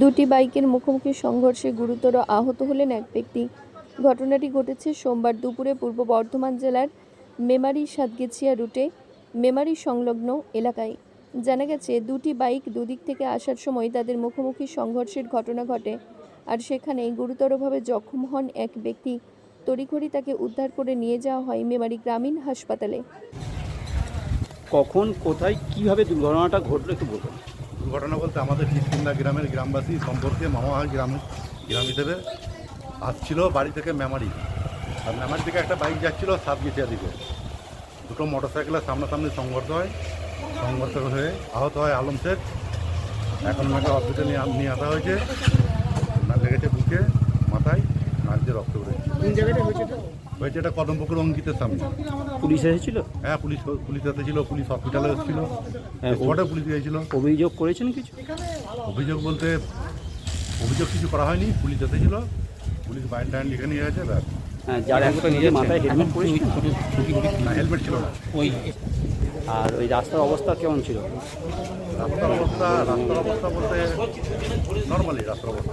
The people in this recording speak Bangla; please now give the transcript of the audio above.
দুটি বাইকের মুখোমুখি সংঘর্ষে গুরুতর আহত হলেন এক ব্যক্তি। ঘটনাটি ঘটেছে সোমবার দুপুরে পূর্ব বর্ধমান জেলার মেমারি সাতগেছিয়া রুটে, মেমারি সংলগ্ন এলাকায়। জানা গেছে, দুটি বাইক দুদিক থেকে আসার সময় তাদের মুখোমুখি সংঘর্ষের ঘটনা ঘটে আর সেখানেই গুরুতরভাবে জখম হন এক ব্যক্তি। তড়িঘড়ি তাকে উদ্ধার করে নিয়ে যাওয়া হয় মেমারি গ্রামীণ হাসপাতালে। কখন, কোথায়, কীভাবে দুর্ঘটনাটা ঘটলো একটু বলুন। দুর্ঘটনা বলতে আমাদের কিষ্কিন্দা গ্রামের গ্রামবাসী সম্পর্কে মামাহার গ্রাম গ্রাম হিসেবে আসছিল বাড়ি থেকে মেমারি। আর মেমারি থেকে একটা বাইক যাচ্ছিল সাতগেছিয়া দিকে। দুটো মোটর সাইকেলের সামনাসামনি সংঘর্ষ হয়। সংঘর্ষ হয়ে আহত হয় আলম শেখ। এখন ওনাকে হসপিটালে নিয়ে আসা হয়েছে। ওনার লেগেছে বুকে, মাথায়, নাক রক্ত কোন জায়গাটা হয়েছে হয়েছে এটা কদমপুকুর অঙ্কিতের সামনে। পুলিশ এসেছিল? হ্যাঁ পুলিশ পুলিশ এসেছিল পুলিশ হসপিটালে এসেছিল হ্যাঁ, স্পটে পুলিশ গিয়েছিল অভিযোগ করেছেন কিছু? অভিযোগ বলতে অভিযোগ কিছু করা হয়নি পুলিশ এসেছিল পুলিশ বাইন টাইন লিখে নিয়ে গেছে ব্যাস। হ্যাঁ হেলমেট পরেছিল না হেলমেট ছিল আর ওই রাস্তার অবস্থা কেমন ছিল? রাস্তার অবস্থা রাস্তার অবস্থা বলতে নর্মালি রাস্তার অবস্থা।